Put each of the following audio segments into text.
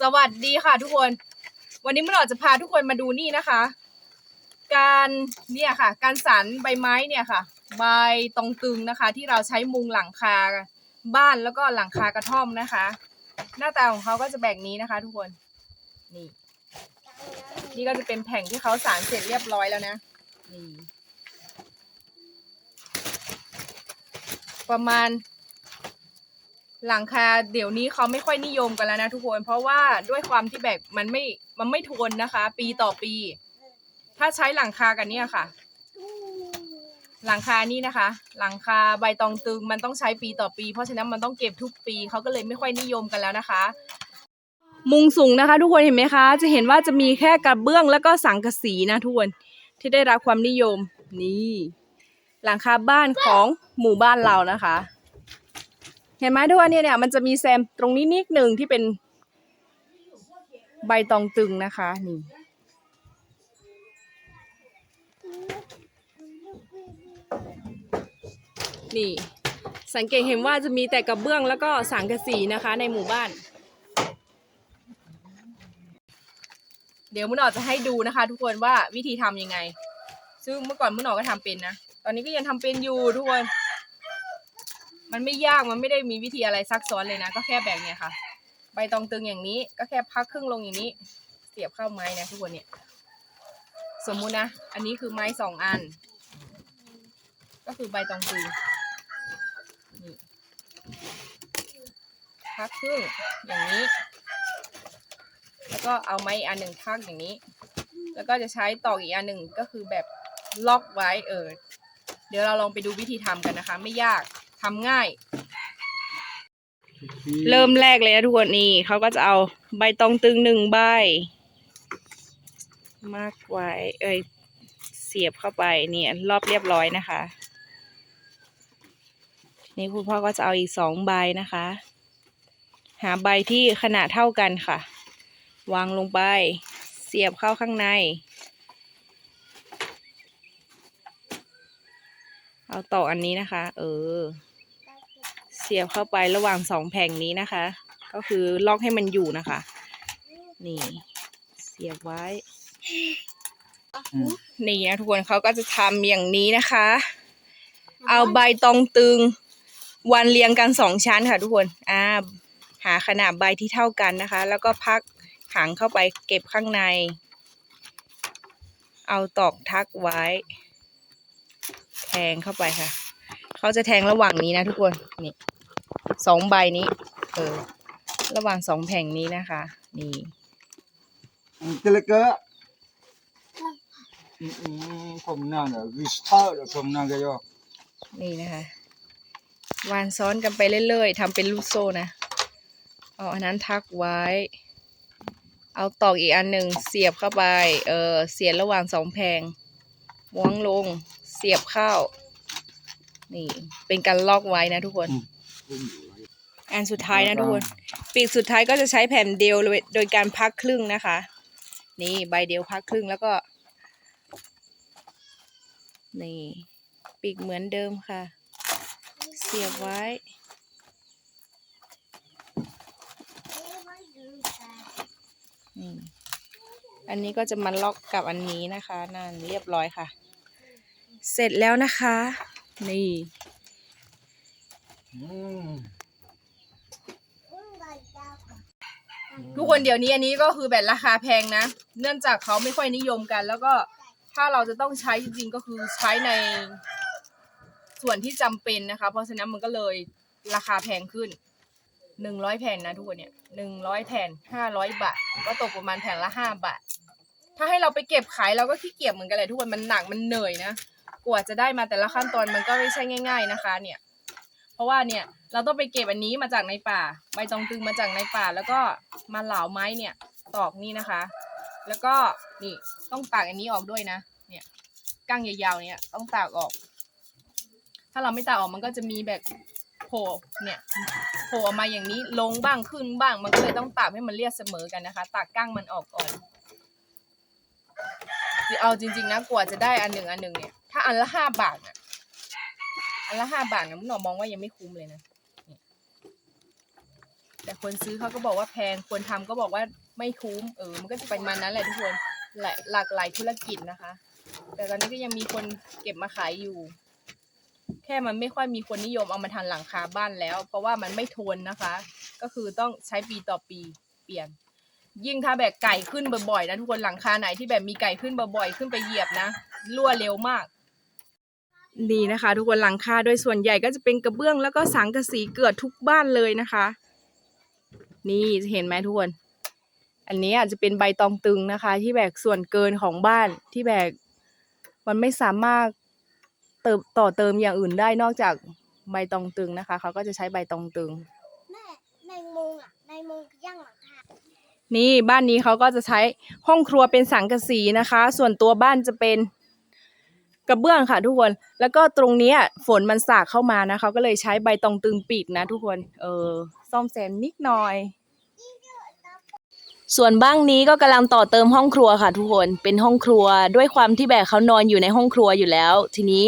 สวัสดีค่ะทุกคน วันนี้มันออกจะพาทุกคนมาดูนี่นะคะ การเนี่ยค่ะ การสานใบไม้เนี่ยค่ะ ใบตรงตึงนะคะ ที่เราใช้มุงหลังคาบ้านแล้วก็หลังคากระท่อมนะคะ หน้าตาของเขาก็จะแบบนี้นะคะ ทุกคนนี่ นี่ก็จะเป็นแผ่นที่เขาสานเสร็จเรียบร้อยแล้วนะนี่ประมาณ หลังคาเดี๋ยวนี้เขาไม่ค่อยนิยมกันแล้วนะทุกคน เพราะว่าด้วยความที่แบบมันไม่มันไม่ทนนะคะ ปีต่อปี ถ้าใช้หลังคากันเนี่ยค่ะ หลังคานี่นะคะ หลังคาใบตองตึงมันต้องใช้ปีต่อปี เพราะฉะนั้นมันต้องเก็บทุกปีเขาก็เลยไม่ค่อยนิยมกันแล้วนะคะ มุงสูงนะคะ ทุกคนเห็นไหมคะ จะเห็นว่าจะมีแค่กระเบื้องแล้วก็สังกะสีนะทุกคนที่ได้รับความนิยมนี่ หลังคาบ้านของหมู่บ้านเรานะคะ เห็นไหมทุกคนเนี่ยเนี่ยมันจะมีแซมตรงนี้นิดหนึ่งที่เป็นใบตองตึงนะคะนี่นี่สังเกตเห็นว่าจะมีแต่กระเบื้องแล้วก็สังกะสีนะคะ ในหมู่บ้าน เดี๋ยวมุนออกจะให้ดูนะคะ ทุกคนว่าวิธีทำยังไง ซึ่งเมื่อก่อนมุนออกก็ทำเป็นนะ ตอนนี้ก็ยังทำเป็นอยู่ทุกคน มันไม่ยากมันไม่ได้มีวิธีอะไรซับซ้อนเลยนะ ก็แค่แบ่งเนี่ยค่ะ ใบตองตึงอย่างนี้ก็แค่พักครึ่งลงอย่างนี้ เสียบเข้าไม้นะทุกคนเนี่ย สมมุตินะ อันนี้คือไม้สองอัน ก็คือใบตองตึงนี่พักครึ่งอย่างนี้ แล้วก็เอาไม้อีกอันหนึ่งพักอย่างนี้ แล้วก็จะใช้ตอกอีกอันหนึ่งก็คือแบบล็อกไว้เออเดี๋ยวเราลองไปดูวิธีทำกันนะคะ ไม่ยาก ทำง่าย เริ่มแรกเลยนะทุกคนนี่เขาก็จะเอาใบตองตึงหนึ่งใบ มากไว้ เอ้ยเสียบเข้าไปเนี่ยรอบเรียบร้อยนะคะนี่คุณพ่อก็จะเอาอีกสองใบนะคะ หาใบที่ขนาดเท่ากันค่ะ วางลงไป เสียบเข้าข้างใน เอาต่ออันนี้นะคะ เออ เสียบเข้าไประหว่างสองแผงนี้นะคะ ก็คือล็อกให้มันอยู่นะคะ นี่ เสียบไว้ นี่นะทุกคนเขาก็จะทำอย่างนี้นะคะ เอาใบตองตึงวันเรียงกันสองชั้นค่ะทุกคน อ่า หาขนาดใบที่เท่ากันนะคะ แล้วก็พักหางเข้าไปเก็บข้างใน เอาตอกทักไว้ แทงเข้าไปค่ะ เขาจะแทงระหว่างนี้นะทุกคน นี่ สองใบนี้ เออ ระหว่างสองแผงนี้นะคะ นี่ Tilke. Kom nana, vi tar det kom nana ja. นี่นะคะวานซ้อนกันไปเรื่อยๆทำเป็นลูกโซ่นะเอาอันนั้นทักไว้ เอาตอกอีกอันหนึ่งเสียบเข้าไป เออ เสียบระหว่างสองแพงวางลง เสียบเข้า นี่ เป็นการล็อกไว้นะทุกคน อันสุดท้ายนะทุกคน ปีกสุดท้ายก็จะใช้แผ่นเดียวเลยโดยการพักครึ่งนะคะ นี่ใบเดียวพักครึ่งแล้วก็ นี่ ปีกเหมือนเดิมค่ะ เสียบไว้นี่อันนี้ก็จะมาล็อกกับอันนี้นะคะ นั่นเรียบร้อยค่ะ เสร็จแล้วนะคะ นี่ Mm. ทุกคนเดี๋ยวนี้อันนี้ก็คือแบบราคาแพงนะ เนื่องจากเขาไม่ค่อยนิยมกัน แล้วก็ถ้าเราจะต้องใช้จริงๆก็คือใช้ในส่วนที่จำเป็นนะคะ เพราะฉะนั้นมันก็เลยราคาแพงขึ้นหนึ่งร้อยแผ่นนะทุกคนเนี่ยหนึ่งร้อยแผ่นห้าร้อยบาท ก็ตกประมาณแผ่นละห้าบาท ถ้าให้เราไปเก็บขายเราก็ขี้เกียจเหมือนกันเลยทุกคนมันหนักมันเหนื่อยนะกว่าจะได้มาแต่ละขั้นตอนมันก็ไม่ใช่ง่าย ๆนะคะ เนี่ย เพราะว่าเนี่ย เราต้องไปเก็บอันนี้มาจากในป่า ใบตองตึงมาจากในป่า แล้วก็มาเหลาไม้เนี่ยตอกนี่นะคะ แล้วก็นี่ต้องตากอันนี้ออกด้วยนะ เนี่ยก้างยาวๆเนี่ยต้องตากออก ถ้าเราไม่ตากออกมันก็จะมีแบบโผล่เนี่ยโผล่ออกมาอย่างนี้ลงบ้างขึ้นบ้าง มันก็เลยต้องตากให้มันเรียบเสมอกันนะคะ ตากก้างมันออกก่อนเอาจริง ๆนะกว่าจะได้อันหนึ่งอันหนึ่งเนี่ยถ้าอันละห้าบาทอะอันละห้าบาทนะมุนหนอมองว่ายังไม่คุ้มเลยนะ แต่คนซื้อเขาก็บอกว่าแพงคนทำก็บอกว่าไม่คุ้มเออ มันก็จะเป็นมันนั้นแหละทุกคนหลายหลากหลายธุรกิจนะคะ แต่ตอนนี้ก็ยังมีคนเก็บมาขายอยู่ แค่มันไม่ค่อยมีคนนิยมเอามาทำหลังคาบ้านแล้ว เพราะว่ามันไม่ทนนะคะ ก็คือต้องใช้ปีต่อปีเปลี่ยน ยิ่งถ้าแบบไก่ขึ้นบ่อยๆนะทุกคนหลังคาไหนที่แบบมีไก่ขึ้นบ่อยๆขึ้นไปเหยียบนะรั่วเร็วมากนี่นะคะ ทุกคนหลังคาโดยส่วนใหญ่ก็จะเป็นกระเบื้องแล้วก็สังกะสีเกือบทุกบ้านเลยนะคะ นี่เห็นไหมทุกคน อันนี้อาจจะเป็นใบตองตึงนะคะ ที่แบกส่วนเกินของบ้านที่แบก มันไม่สามารถเติมต่อเติมอย่างอื่นได้นอกจากใบตองตึงนะคะ เขาก็จะใช้ใบตองตึง แม่แมงมุมอะแมงมุมย่างหลังคานี่บ้านนี้เขาก็จะใช้ห้องครัวเป็นสังกะสีนะคะ ส่วนตัวบ้านจะเป็นกระเบื้องค่ะทุกคน แล้วก็ตรงนี้ฝนมันสาดเข้ามานะเขาก็เลยใช้ใบตองตึงปิดนะทุกคน เออ ซ่อมแซมนิดหน่อย ส่วนบ้างนี้ก็กำลังต่อเติมห้องครัวค่ะทุกคนเป็นห้องครัวด้วยความที่แบบเขานอนอยู่ในห้องครัวอยู่แล้ว ทีนี้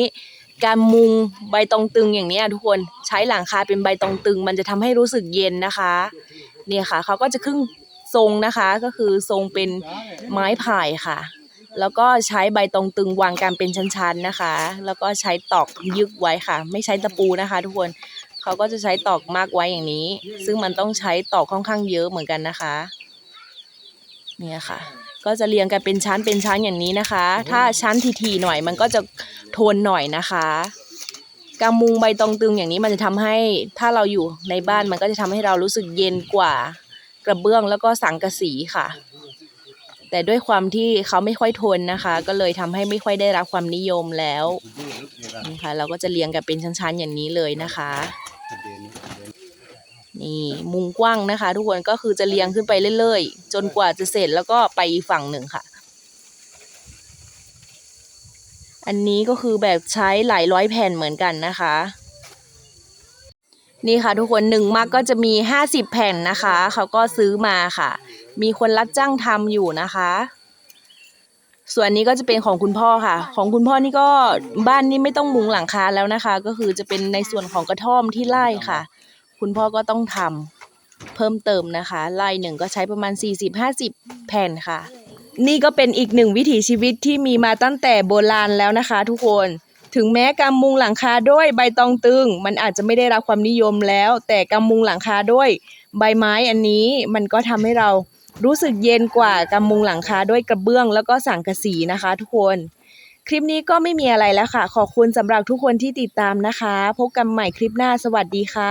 การมุงใบตองตึงอย่างนี้ทุกคนใช้หลังคาเป็นใบตองตึง มันจะทำให้รู้สึกเย็นนะคะ เนี่ยค่ะเขาก็จะครึ่งทรงนะคะก็คือทรงเป็นไม้ไผ่ค่ะ แล้วก็ใช้ใบตองตึงวางกันเป็นชั้นๆนะคะ แล้วก็ใช้ตอกยึกไว้ค่ะ ไม่ใช้ตะปูนะคะ ทุกคน เขาก็จะใช้ตอกมากไว้อย่างนี้ ซึ่งมันต้องใช้ตอกค่อนข้างเยอะเหมือนกันนะคะ เนี่ยค่ะ ก็จะเรียงกันเป็นชั้นเป็นชั้นอย่างนี้นะคะ ถ้าชั้นทีๆหน่อยมันก็จะทนหน่อยนะคะการมุงใบตองตึงอย่างนี้มันจะทำให้ถ้าเราอยู่ในบ้านมันก็จะทำให้เรารู้สึกเย็นกว่ากระเบื้องแล้วก็สังกะสีค่ะ แต่ด้วยความที่เขาไม่ค่อยทนนะคะ ก็เลยทำให้ไม่ค่อยได้รับความนิยมแล้วนี่ค่ะเราก็จะเรียงกันเป็นชั้นๆอย่างนี้เลยนะคะ นี่มุงกว้างนะคะ ทุกคนก็คือจะเรียงขึ้นไปเรื่อยๆ จนกว่าจะเสร็จแล้วก็ไปอีกฝั่งหนึ่งค่ะ อันนี้ก็คือแบบใช้หลายร้อยแผ่นเหมือนกันนะคะ นี่ค่ะทุกคนหนึ่งมักก็จะมีห้าสิบแผ่นนะคะเขาก็ซื้อมาค่ะ มีคนรับจ้างทำอยู่นะคะส่วนนี้ก็จะเป็นของคุณพ่อค่ะ ของคุณพ่อนี่ก็บ้านนี้ไม่ต้องมุงหลังคาแล้วนะคะ ก็คือจะเป็นในส่วนของกระท่อมที่ไร่ค่ะ คุณพ่อก็ต้องทำเพิ่มเติมนะคะไร่หนึ่งก็ใช้ประมาณ 40-50 แผ่นค่ะ นี่ก็เป็นอีกหนึ่งวิถีชีวิตที่มีมาตั้งแต่โบราณแล้วนะคะ ทุกคนถึงแม้การมุงหลังคาด้วยใบตองตึง มันอาจจะไม่ได้รับความนิยมแล้ว แต่การมุงหลังคาด้วยใบไม้อันนี้มันก็ทำให้เรารู้สึกเย็นกว่าการมุงหลังคาด้วยกระเบื้องแล้วก็สังกะสีนะคะ ทุกคน คลิปนี้ก็ไม่มีอะไรแล้วค่ะ ขอบคุณสำหรับทุกคนที่ติดตามนะคะ พบกันใหม่คลิปหน้าสวัสดีค่ะ